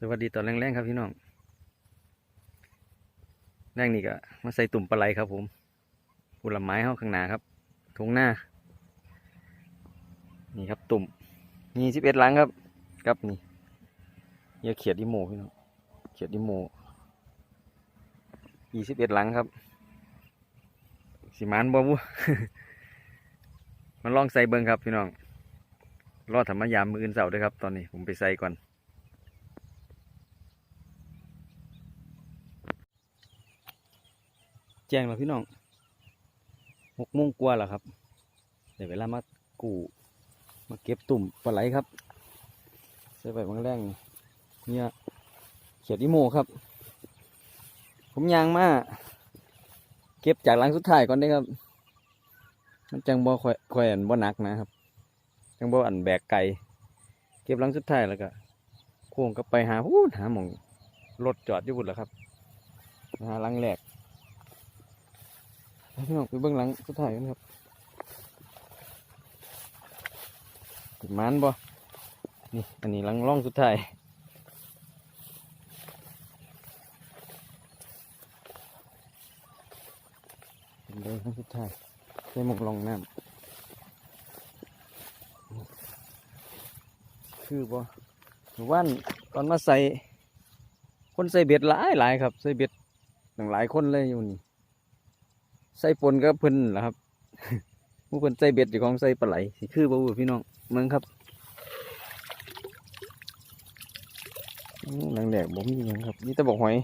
สวัสดีตอนแรงๆครับพี่น้องแรงนี่ก็มาใส่ตุ่มปลาไหลครับผมผลไม้เข้าข้างหน้าครับทงหน้า นี่ครับตุ่มนี่สิบเอ็ดลังครับครับนี่เยอะเขียดดิโมพี่น้องเขียดดิโมยี่สิบเอ็ดลังครับสิมานบ่บุมันลองใส่เบิ้งครับพี่น้องรอธรรมยามมืออื่นเสาร์ด้วยครับ ตอนนี้ผมไปใส่ก่อน จ้งแล้วพี่น้องหกโมงกว่าแล้วครับเดี๋ยวเวลามากูมาเก็บตุ่มปลาไหลครับใส่ไปบางแรงเนี่ยเขียดอิโมครับ ผมยางมาเก็บจากหลังสุดท้ายก่อนได้ครับ มันจังบ่ค่อยค่อยอันบ่หนักนะครับ จังบ่อันแบกไก่เก็บหลังสุดท้ายแล้วก็โค้งกลับไปหาพูหาหมองรถจอดอยู่บุดแล้วครับหาหลังแรก พี่น้องไปเบื้องหลังสุดท้ายกันครับติดมันบ่นี่ อันนี้ลังร่องสุดท้ายเป็นเลยครั้งสุดท้ายใส่หมกลองน้ำคือบ่หมู่านตอนมาใส่ คนใส่เบ็ดหลายหลายครับ ใส่เบ็ดหนึ่งหลายคนเลยอยู่นี่ ใส่ปนก็เพิ่นเหรอครับผู้เพิ่นใส่เบ็ดอยู่ของใส่ปลาไหลสิคือบ่าวพี่น้องเมืองครับหลังแดกบ่มีหยังครับนี่ตะบอกหอย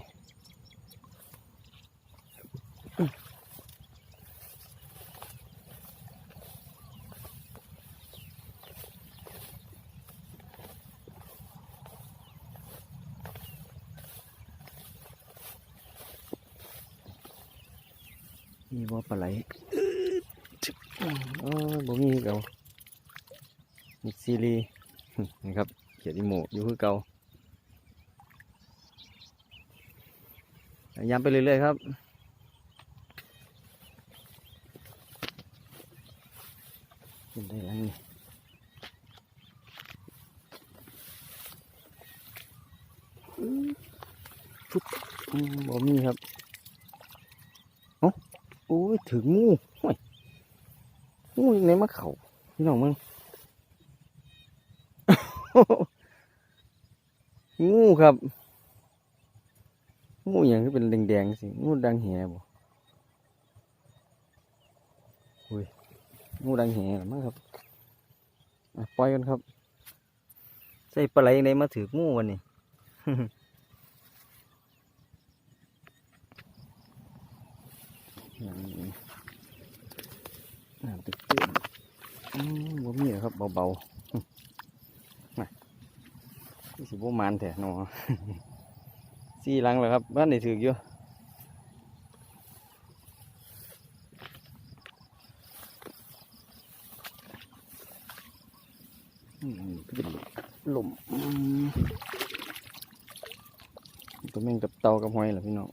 มีบ่ปลาไหลเออบ่มีคือเก่ามิดซีรีนี่ครับเขียดอีโมอยู่คือเก่าพยายามไปเรื่อยๆครับขึ้นได้แล้วนี่ฟุบอืมบ่มีครับเอ้าโอ้ยถึงงูโอ้ยงูยังไงมาเข่าพี่น้องมึงงูครับงูอย่างที่เป็นแดงๆสิงูดังแหบ่อุ้ยงูดังแหหรือมั้งครับปล่อยกันครับใส่ปลาไหลในมาถืองูวันนี้ อย่างนี้น้ำตึกตื้นอืมบ่มีครับเบาๆมาสิบ่มานแท้เนาะสี่หลังแล้วครับบ้านไหนถืออยู่อืมก็เป็นลมอืมตัวแม่งกับเตากับหอยเหรอพี่น้อง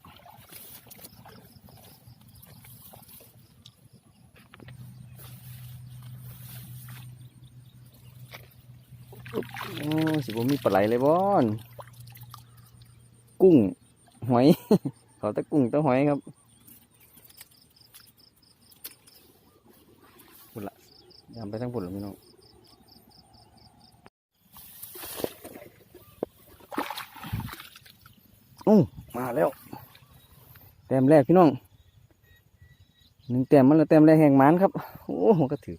โอ้สิบ่มีปลาไหลเลยบอนกุ้งหอยเขาต่กุ้งต่หอยครับพุ่นละยามไปทั้งพุ่นละพี่น้องอู้มาแล้วแต้มแรกพี่น้องหนึ่งแต้มมันแล้วแต้มแรกแห่งหมานครับ โอ้หัวก็ถือ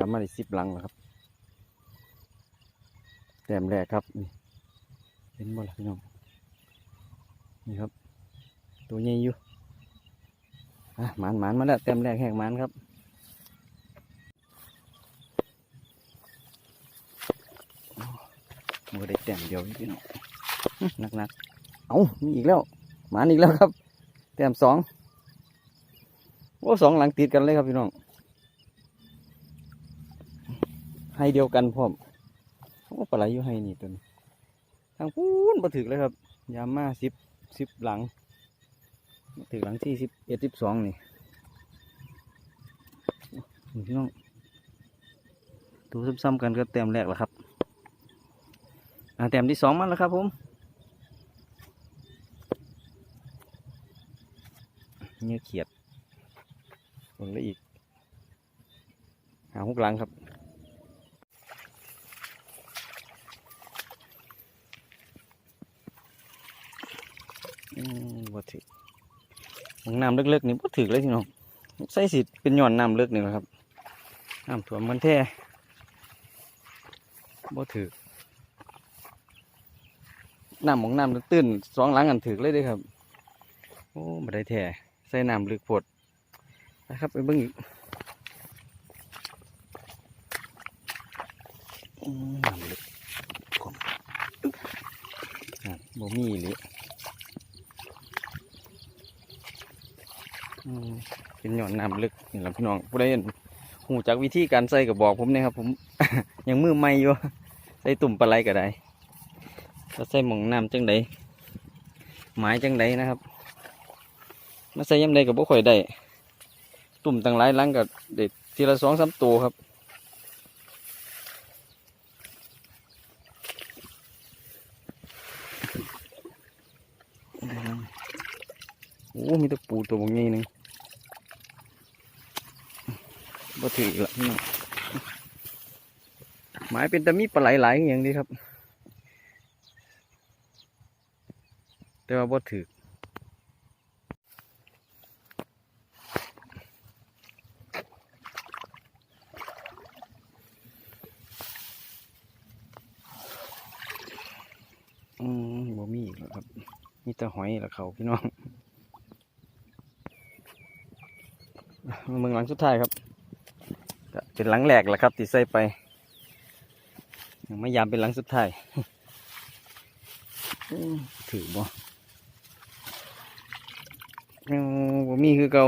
ยามาได้สิบหลังแล้วครับ แต้มแรกครับนี่เห็นบ่ล่ะพี่น้องนี่ครับ ตัวใหญ่อยู่อะหมานหมานมาแล้วแต้มแรกแหกหมานครับมือได้แต้มเดียวพี่น้องหนักหนักเอามีอีกแล้ว หมานอีกแล้วครับ แต้มสองโอ้สองหลังติดกันเลยครับพี่น้อง ให้เดียวกันพร้อมโอ้ปลาไหลอยู่ให้นี่ตัวนี้ทางพูนมาถึกเลยครับ ยามมาสิบสิบหลังมาถึกหลังที่สิบเอ็ดสิบสองนี่นี่พี่น้องดูซ้ำๆกันก็เต็มแรกแล้วครับอ่าแต้มที่สองมาแล้วครับผมเนื้อเขียดลงแล้วอีกหาหุกหลังครับ บ่ถือหม้องน้ำเล็กๆนี่บ่ถือเลยพี่น้องใส่สิเป็นย้อนน้ำเลิกนี่แหละครับน้ำท่วมันแท้บ่ถือน้ำของน้ำตื้นสองหลังกันถือเลยด้อครับ โอ้บ่ได้แท้ใส่น้ำลึกโพดนะครับไปเบิ่งอีกอืมน้ำลึกกลมบ่มีอีหรือ อืม เป็นหย่อนน้ำลึกนี่แหละพี่น้องผู้ใดเห็นหูจักวิธีการใส่ก็บบอกผมนะครับ ผม ยังมือใหม่อยู่ใส่ตุ่มปลาไหลก็ได้ก็ใส่หมองน้ำจังใดหมายจังใดนะครับมาใส่ยำใดก็บ่ค่อยได้ตุ่มตั้งหลายลังก็เด็ดทีละสองสามตัวครับโอ้มีตะปูตัวบางงี้หนึง บ่ถืออีกละพี่น้องหมายเป็นต่มีปลาไหลหลายอย่างนี้ครับ แต่ว่าบ่ถืออืมบ่มีอีกแล้วครับ มีแต่หอยละเขาพี่น้องมาเมืองหลังสุดท้ายครับ ก็เป็นหลังแหลกแหละครับที่ใส่ไปยังไม่ยามเป็นหลังสุดท้ายถือบ่บ่มีคือเก่า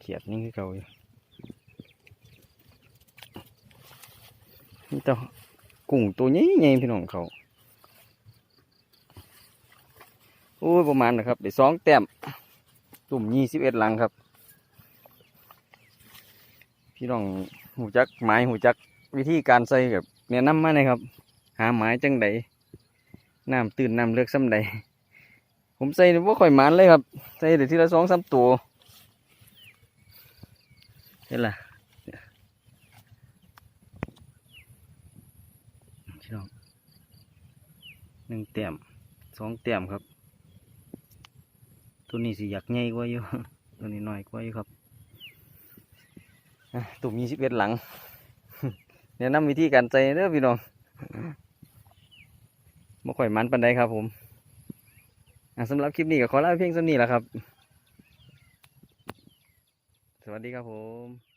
เขียดนี่คือเก่าอยู่นี่ต่กุ้งตัวใหญ่ๆพี่น้องเขาโอ้ยประมาณนะครับเดี๋ยวสองแต้มตุ่มยี่สิบเอ็ดหลังครับ พี่น้องหูจักไม้หูจักวิธีการใส่กับแนะนำมาเลยครับ หาไม้จังใดน้ำตื่นน้ำเลือกซ้ำใดผมใส่ว่าค่อยมันเลยครับ ใส่เดี๋ยวทีละสองสามตัวเห็นล่ะพี่น้องหนึ่งเต็มสองเต็มครับ ตัวนี้สิอยากใหญ่กว่าอยู่ ตัวนี้น้อยกว่าอยู่ครับ ตุ่มมีสิบเอ็ดหลังแนะนำวิธีการใจเด้อพี่น้องมาข่อยมันปันใดครับผมสำหรับคลิปนี้ก็ขอลาไปเพียงสำนี้แหละครับ สวัสดีครับผม